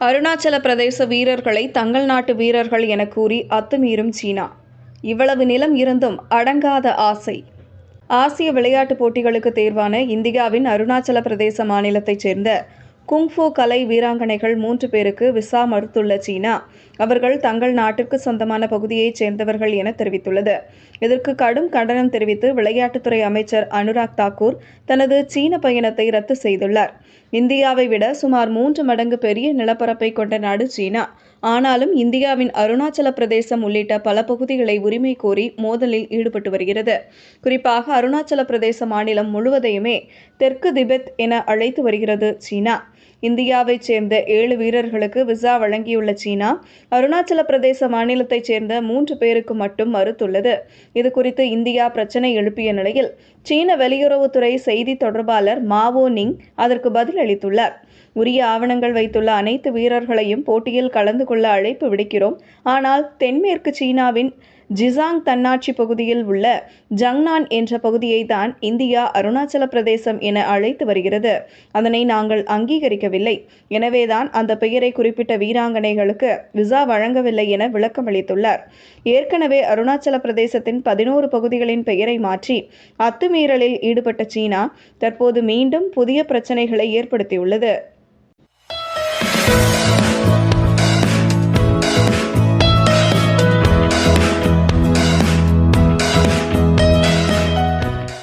அருணாச்சல பிரதேச வீரர்களை தங்கள் நாட்டு வீரர்கள் என கூறி அத்துமீறும் சீனா. இவ்வளவு நிலம் இருந்தும் அடங்காத ஆசை. ஆசிய விளையாட்டுப் போட்டிகளுக்கு தேர்வான இந்தியாவின் அருணாச்சல பிரதேச மாநிலத்தைச் சேர்ந்த குங்ஃபூ கலை வீராங்கனைகள் மூன்று பேருக்கு விசா மறுத்துள்ள சீனா. அவர்கள் தங்கள் நாட்டிற்கு சொந்தமான பகுதியைச் சேர்ந்தவர்கள் என தெரிவித்துள்ளது. இதற்கு கடும் கண்டனம் தெரிவித்து விளையாட்டுத்துறை அமைச்சர் அனுராக் தாக்கூர் தனது சீன பயணத்தை ரத்து செய்துள்ளார். இந்தியாவை விட சுமார் மூன்று மடங்கு பெரிய நிலப்பரப்பை கொண்ட நாடு சீனா. ஆனாலும் இந்தியாவின் அருணாச்சல பிரதேசம் உள்ளிட்ட பல பகுதிகளை உரிமை கோரி மோதலில் ஈடுபட்டு வருகிறது. குறிப்பாக அருணாச்சல பிரதேச மாநிலம் முழுவதையுமே தெற்கு திபெத் என அழைத்து வருகிறது சீனா. இந்தியாவைச் சேர்ந்த ஏழு வீரர்களுக்கு விசா வழங்கியுள்ள சீனா அருணாச்சல பிரதேச மாநிலத்தைச் சேர்ந்த மூன்று பேருக்கு மட்டும் மறுத்துள்ளது. இது குறித்து இந்தியா பிரச்சனை எழுப்பிய நிலையில் சீன வெளியுறவுத்துறை செய்தி தொடர்பாளர் மாவோ நிங் அதற்கு பதில் அளித்துள்ளார் உரிய ஆவணங்கள் வைத்துள்ள அனைத்து வீரர்களையும் போட்டியில் கலந்து கொள்ள அழைப்பு விடுக்கிறோம். ஆனால் தென்மேற்கு சீனாவின் ஜிசாங் தன்னாட்சி பகுதியில் உள்ள ஜங்னான் என்ற பகுதியை தான் இந்தியா அருணாச்சல பிரதேசம் என அழைத்து வருகிறது. அதனை நாங்கள் அங்கீகரிக்கவில்லை. எனவேதான் அந்த பெயரை குறிப்பிட்ட வீராங்கனைகளுக்கு விசா வழங்கவில்லை என விளக்கமளித்துள்ளார் ஏற்கனவே அருணாச்சல பிரதேசத்தின் பதினோரு பகுதிகளின் பெயரை மாற்றி அத்துமீறலில் ஈடுபட்ட சீனா தற்போது மீண்டும் புதிய பிரச்சனைகளை ஏற்படுத்தியுள்ளது.